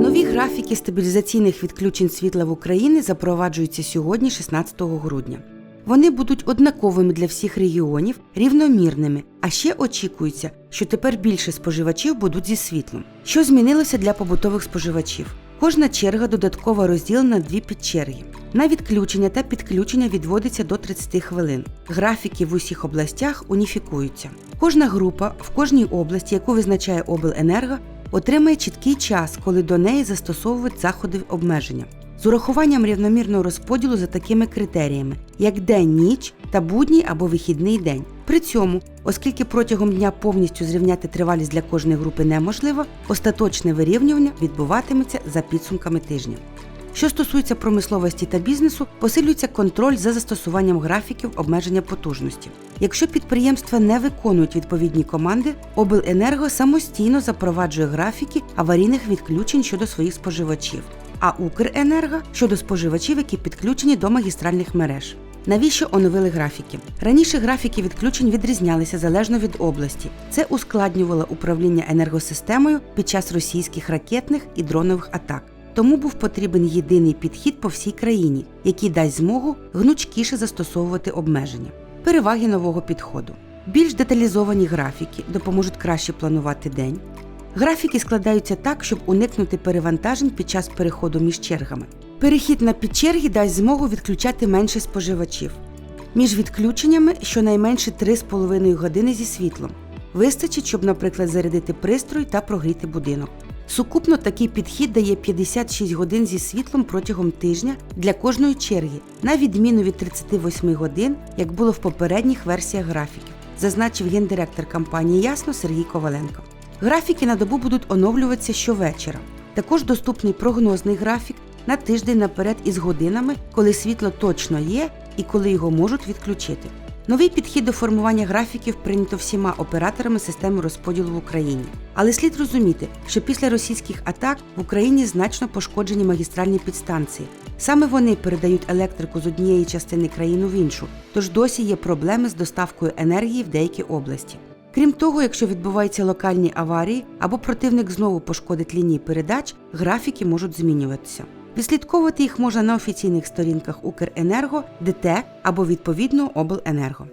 Нові графіки стабілізаційних відключень світла в Україні запроваджуються сьогодні, 16 грудня. Вони будуть однаковими для всіх регіонів, рівномірними, а ще очікується, що тепер більше споживачів будуть зі світлом. Що змінилося для побутових споживачів? Кожна черга додатково розділена на дві підчерги. На відключення та підключення відводиться до 30 хвилин. Графіки в усіх областях уніфікуються. Кожна група в кожній області, яку визначає обленерго, отримає чіткий час, коли до неї застосовують заходи обмеження з урахуванням рівномірного розподілу за такими критеріями, як день, ніч та будній або вихідний день. При цьому, оскільки протягом дня повністю зрівняти тривалість для кожної групи неможливо, остаточне вирівнювання відбуватиметься за підсумками тижня. Що стосується промисловості та бізнесу, посилюється контроль за застосуванням графіків обмеження потужності. Якщо підприємства не виконують відповідні команди, обленерго самостійно запроваджує графіки аварійних відключень щодо своїх споживачів, а Укренерго щодо споживачів, які підключені до магістральних мереж. Навіщо оновили графіки? Раніше графіки відключень відрізнялися залежно від області. Це ускладнювало управління енергосистемою під час російських ракетних і дронових атак. Тому був потрібен єдиний підхід по всій країні, який дасть змогу гнучкіше застосовувати обмеження. Переваги нового підходу. Більш деталізовані графіки допоможуть краще планувати день. Графіки складаються так, щоб уникнути перевантажень під час переходу між чергами. Перехід на підчерги дасть змогу відключати менше споживачів. Між відключеннями щонайменше 3,5 години зі світлом. Вистачить, щоб, наприклад, зарядити пристрой та прогріти будинок. Сукупно такий підхід дає 56 годин зі світлом протягом тижня для кожної черги, на відміну від 38 годин, як було в попередніх версіях графіків, зазначив гендиректор компанії Ясно Сергій Коваленко. Графіки на добу будуть оновлюватися щовечора. Також доступний прогнозний графік на тиждень наперед із годинами, коли світло точно є і коли його можуть відключити. Новий підхід до формування графіків прийнято всіма операторами системи розподілу в Україні. Але слід розуміти, що після російських атак в Україні значно пошкоджені магістральні підстанції. Саме вони передають електрику з однієї частини країни в іншу, тож досі є проблеми з доставкою енергії в деякі області. Крім того, якщо відбуваються локальні аварії або противник знову пошкодить лінії передач, графіки можуть змінюватися. Відслідковувати їх можна на офіційних сторінках Укренерго, ДТ або відповідно Обленерго.